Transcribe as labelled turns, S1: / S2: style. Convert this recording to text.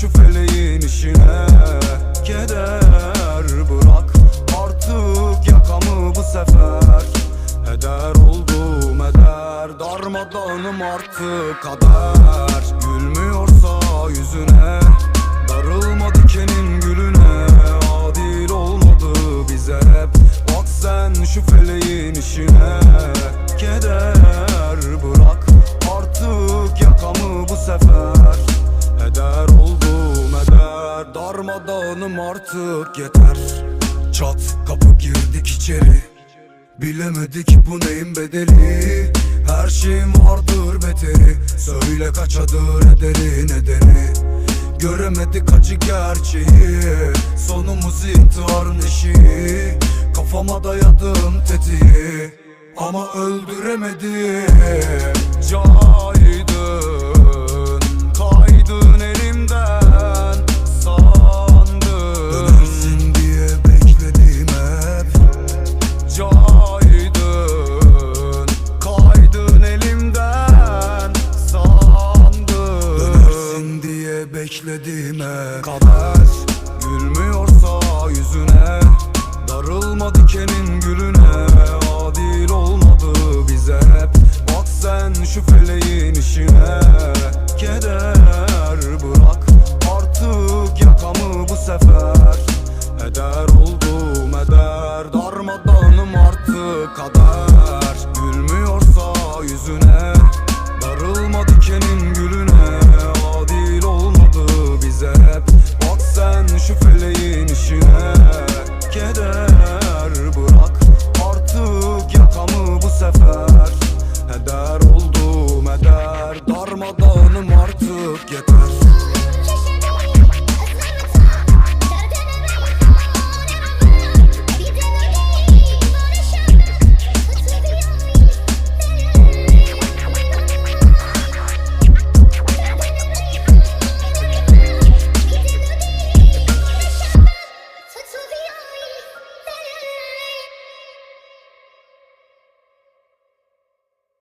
S1: şu feleğin işine Keder bırak. Artık yakamı bu sefer Heder oldum eder Darmadağınım artık kader. Gülmüyorsa yüzüne Darılma dikenin gülüne. Adil olmadı bize hep. Bak sen şu feleğin işine Keder Darmadağınım artık yeter. Çat kapı girdik içeri. Bilemedik bu neyin bedeli. Her şeyin vardır beteri. Söyle kaçadır ederi nedeni. Göremedik acı gerçeği. Sonumuz intiharın eşiği. Kafama dayadım tetiği. Ama öldüremedim. Caydın hep Kader Gülmüyorsa yüzüne Darılma dikenin gülüne Adil olmadı bize. Hep Bak sen şu feleğin işine Keder bırak Artık yakamı bu sefer. Heder oldum eder Darmadağınım artık kader song.